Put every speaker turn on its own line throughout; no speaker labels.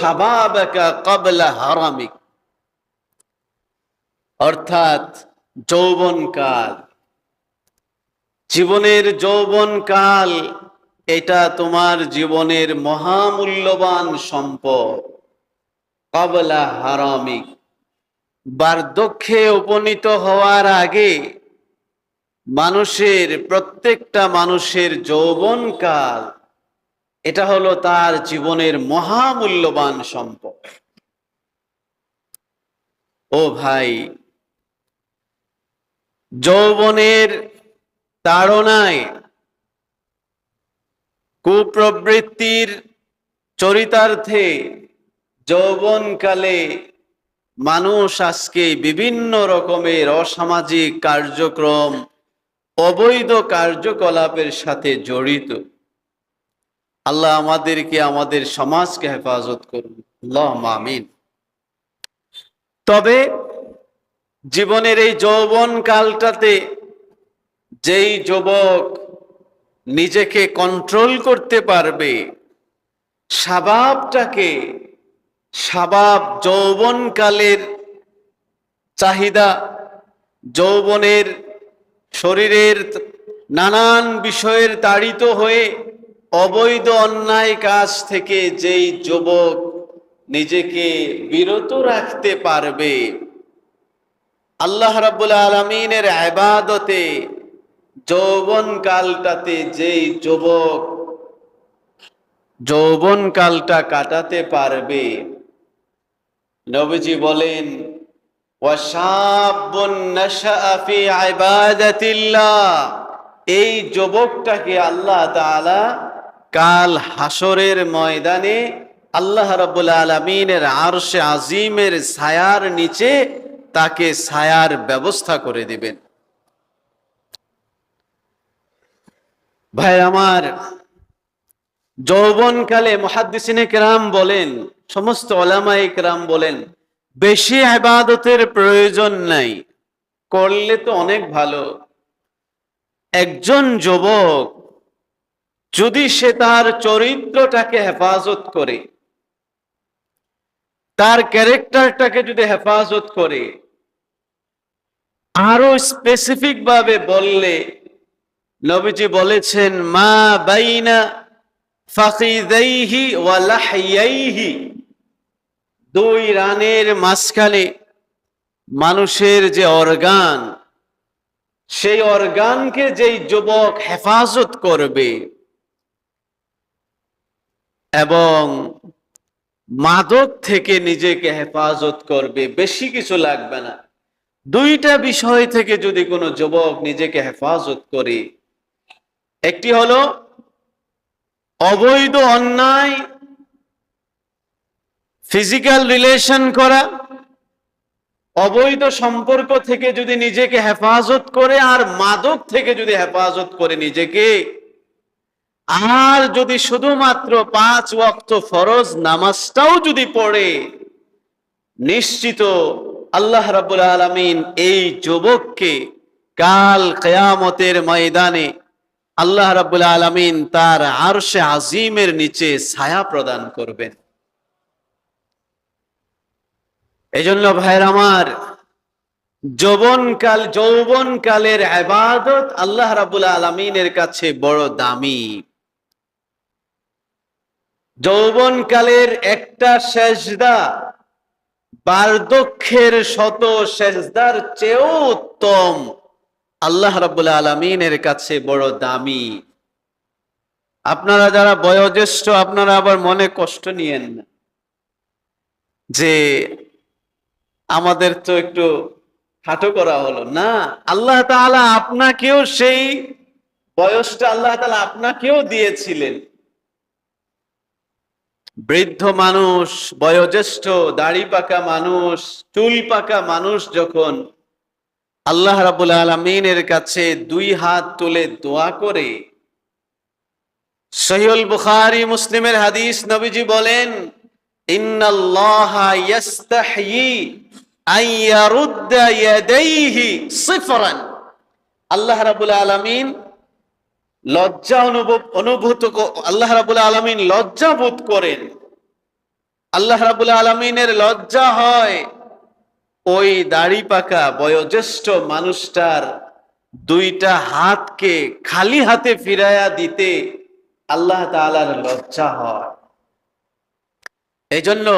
শাবাবাকা ক্বাবলা হারামিক। অর্থাৎ যৌবনকাল। জীবনের যৌবনকাল, এটা তোমার জীবনের মহামূল্যবান সম্পদ। কবলা হারামিক। বার্ধক্যে উপনীত হওয়ার আগে মানুষের, প্রত্যেকটা মানুষের যৌবনকাল এটা হলো তার জীবনের মহামূল্যবান সম্পদ। ও ভাই, যৌবনের তাড়নায় কুপ্রবৃত্তির চরিতার্থে যৌবনকালে মানুষ আজকে বিভিন্ন রকমের অসামাজিক কার্যক্রম, অবৈধ কার্যকলাপের সাথে জড়িত। আল্লাহ আমাদেরকে আমাদের সমাজকে হেফাজত করুন। আমিন। তবে জীবনের এই যৌবন কালটাতে যেই যুবক নিজেকে কন্ট্রোল করতে পারবে, স্বভাবটাকে, স্বভাব যৌবনকালের চাহিদা, যৌবনের শরীরের নানান বিষয়ের তাড়িত হয়ে অবৈধ অন্যায় কাজ থেকে যেই যুবক নিজেকে বিরত রাখতে পারবে, আল্লাহ রাব্বুল আলমিনের আবাদতে যৌবন কালটাতে যেই যুবক যৌবন কালটা কাটাতে পারবে, নবীজি বলেন এই যুবকটাকে আল্লাহ তাআলা কাল হাসরের ময়দানে আল্লাহ রাব্বুল আলামিনের আরশে আজিমের ছায়ার নিচে তাকে ছায়ার ব্যবস্থা করে দিবেন। ভাই, আমার যৌবনকালে মহাদ্দিসিনে কেরাম বলেন, সমস্ত ওলামাই কেরাম বলেন, বেশি আবাদতের প্রয়োজন নাই, করলে তো অনেক ভালো। একজন যুবক যদি সে তার চরিত্রটাকে হেফাজত করে, তার ক্যারেক্টারটাকে যদি হেফাজত করে, আরও স্পেসিফিক ভাবে বললে নবীজি বলেছেন, মা বাইনা ওয়া দুই রানের মাঝখানে মানুষের যে অর্গান, সেই অর্গানকে যেই যুবক হেফাজত করবে এবং মাদক থেকে নিজেকে হেফাজত করবে, বেশি কিছু লাগবে না। দুইটা বিষয় থেকে যদি কোনো যুবক নিজেকে হেফাজত করে, একটি হলো অবৈধ অন্যায় ফিজিক্যাল রিলেশন করা, অবৈধ সম্পর্ক থেকে যদি নিজেকে হেফাজত করে, আর মাদক থেকে যদি হেফাজত করে নিজেকে আর যদি শুধুমাত্র পাঁচ ওয়াক্ত ফরজ নামাজটাও যদি পড়ে, নিশ্চিত আল্লাহ রাবুল আলমিন এই যুবককে কাল কেয়ামতের ময়দানে আল্লাহ রাবুল আলমিন তার আরশে আজিমের নিচে ছায়া প্রদান করবেন। এজন্য ভাইয়ের আমার, যৌবনকাল, যৌবনকালের আবাদত আল্লাহ রাবুল আলমিনের কাছে বড় দামি। যৌবনকালের একটা সেজদা, বার্ধক্যের শত সেজদার চেয়েও উত্তম। আল্লাহ রাবুল আলমিনের কাছে বড় দামি। আপনারা যারা বয়োজ্যেষ্ঠ, আপনারা আবার মনে কষ্ট নিয়েন না যে আমাদের তো একটু খাটো করা হলো। না, আল্লাহ তাআলা আপনাকেও সেই বয়সটা আল্লাহ তাআলা আপনাকেও দিয়েছিলেন। বৃদ্ধ মানুষ, বয়োজ্যেষ্ঠ, দাড়ি পাকা মানুষ, চুল পাকা মানুষ যখন আল্লাহ রাবুল আলমিনের কাছে দুই হাত তুলে দোয়া করে সহিউল বুখারি, মুসলিমের হাদিস নবীজি বলেন আল্লাহ রাবুল আলামিন লজ্জা অনুভব, অনুভূত আল্লাহ রাবুল আলামিন লজ্জা বোধ করেন। আল্লাহ রাবুল আলমিনের লজ্জা হয় ওই দাড়ি পাকা বয়োজ্যেষ্ঠ মানুষটার দুইটা হাতকে খালি হাতে ফিরাইয়া দিতে আল্লাহ তালার লজ্জা হয়। এই জন্য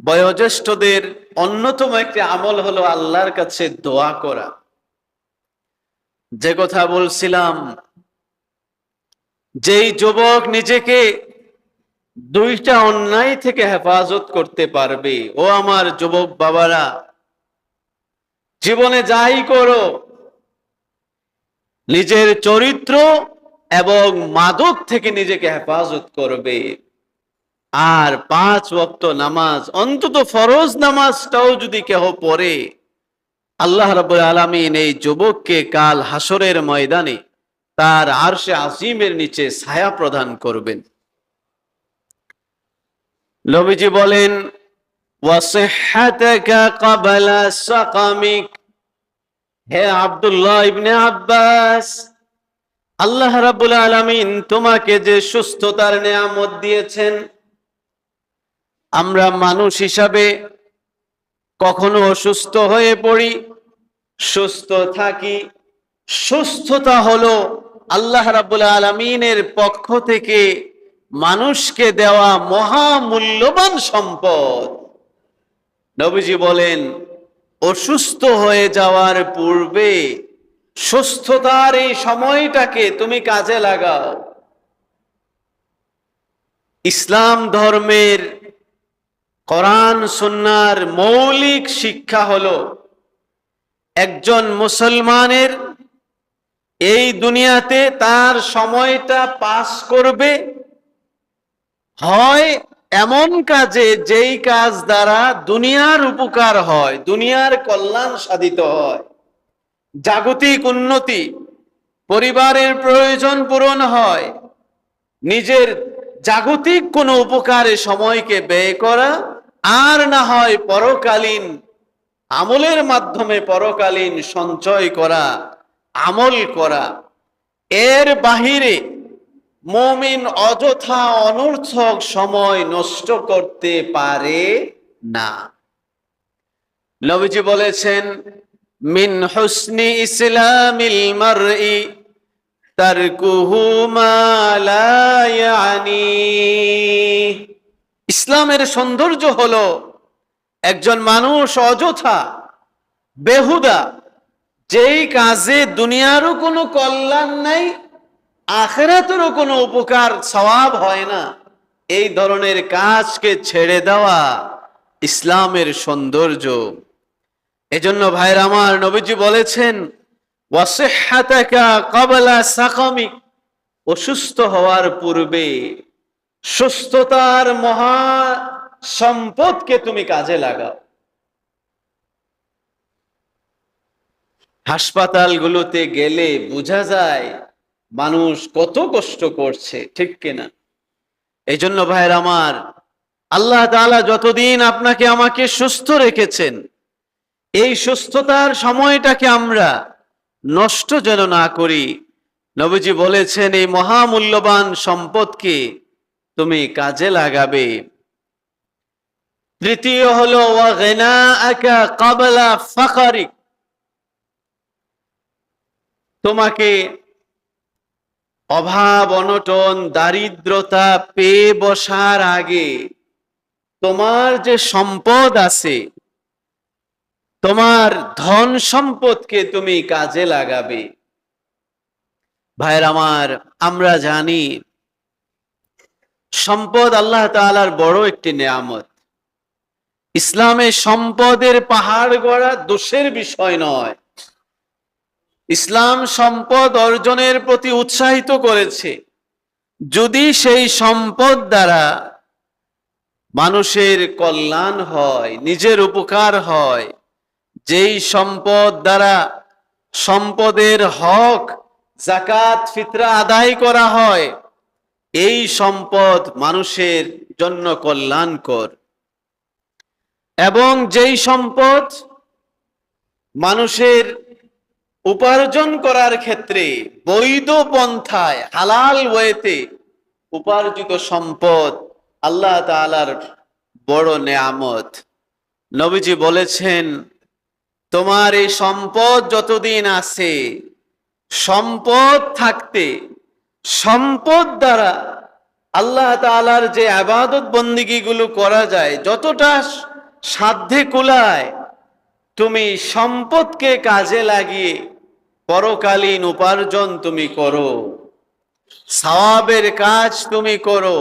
বয়োজ্যেষ্ঠদের অন্যতম একটি আমল হলো আল্লাহর কাছে দোয়া করা। যে কথা বলছিলাম, যেই যুবক নিজেকে দুইটা অন্যায় থেকে হেফাজত করতে পারবে, ও আমার যুবক বাবারা, জীবনে যাই করো, নিজের চরিত্র এবং মাদক থেকে নিজেকে হেফাজত করবে। আর পাঁচ ওয়াক্ত নামাজ, অন্তত ফরজ নামাজটাও যদি কেহ পড়ে আল্লাহ রাব্বুল আলামিন এই যুবককে কাল হাসরের ময়দানে তার আরশে আসিমের নিচে ছায়া প্রদান করবেন। নবীজি বলেন হে আব্দুল্লাহ ইবনে আব্বাস, আল্লাহ রাব্বুল আলমিন তোমাকে যে সুস্থতার নেয়ামত দিয়েছেন, আমরা মানুষ হিসাবে কখনো অসুস্থ হয়ে পড়ি সুস্থ থাকি, সুস্থতা হলো আল্লাহ রাব্বুল আলামিনের পক্ষ থেকে মানুষকে দেওয়া মহামূল্যবান সম্পদ। নবীজি বলেন, অসুস্থ হয়ে যাওয়ার পূর্বে সুস্থতার এই সময়টাকে তুমি কাজে লাগাও। ইসলাম ধর্মের, কোরআন, সুন্নার মৌলিক শিক্ষা হলো একজন মুসলমানের এই দুনিয়াতে তার সময়টা পাস করবে, হয় এমন কাজে যেই কাজ দ্বারা দুনিয়ার উপকার হয়, দুনিয়ার কল্যাণ সাধিত হয়। জাগতিক উন্নতি, পরিবারের প্রয়োজন পূরণ হয়, নিজের জাগতিক কোনো উপকারে সময়কে ব্যয় করা, আর না হয় পরকালীন আমলের মাধ্যমে পরকালীন সঞ্চয় করা, আমল করা, এর বাহিরে মমিন অযথা অনর্থক সময় নষ্ট করতে পারে না। নবীজি বলেছেন, মিন হুসনি ইসলামিল মারই ইয়ানি। ইসলামের সৌন্দর্য হলো একজন মানুষ অযথা, বেহুদা, যেই কাজে দুনিয়ারও কোনো কল্যাণ নাই, আখেরাতেরও কোনো উপকার, সওয়াব হয় না। এই ধরনের কাজকে ছেড়ে দেওয়া ইসলামের সৌন্দর্য। এজন্য ভাইর আমার নবীজি বলেছেন অসুস্থ হওয়ার পূর্বে সুস্থতার মহা সম্পদকে তুমি কাজে লাগাও। হাসপাতালগুলোতে গেলে বোঝা যায় মানুষ কত কষ্ট করছে, ঠিক কিনা? এই জন্য ভাইয়ের আমার, আল্লাহ তাআলা যতদিন আপনাকে আমাকে সুস্থ রেখেছেন, এই সুস্থতার সময়টাকে আমরা নষ্ট যেন না করি, নবীজি বলেছেন, এই মহামূল্যবান সম্পদকে তুমি কাজে লাগাবে। তৃতীয় হলো কাবলা ফাকারিক তোমাকে অভাব, অনটন, দারিদ্রতা পেয়ে বসার আগে তোমার যে সম্পদ আছে, তোমার ধন সম্পদকে তুমি কাজে লাগাবে। ভাইয়ের আমার, আমরা জানি, সম্পদ আল্লাহ তাআলার বড় একটি নেয়ামত। ইসলামে সম্পদের পাহাড় গড়া দোষের বিষয় নয়। ইসলাম সম্পদ অর্জনের প্রতি উৎসাহিত করেছে। যদি সেই সম্পদ দ্বারা মানুষের কল্যাণ হয়, নিজের উপকার হয়, যেই সম্পদ দ্বারা সম্পদের হক জাকাত ফিতরা আদায় করা হয়, এই সম্পদ মানুষের জন্য কল্যাণকর। এবং যেই সম্পদ মানুষের উপার্জন করার ক্ষেত্রে বৈধ পন্থায়, হালাল ওয়েতে উপার্জিত সম্পদ আল্লাহ তাআলার বড় নেয়ামত। নবীজি বলেছেন, তোমার এই সম্পদ যতদিন আছে, সম্পদ থাকতে, সম্পদ দ্বারা আল্লাহ তাআলার যে আবাদত বন্দিগিগুলো করা যায়, যতটা সাধ্যে কুলায় তুমি সম্পদকে কাজে লাগিয়ে পরকালীন উপার্জন তুমি করো সওয়াবের কাজ তুমি করো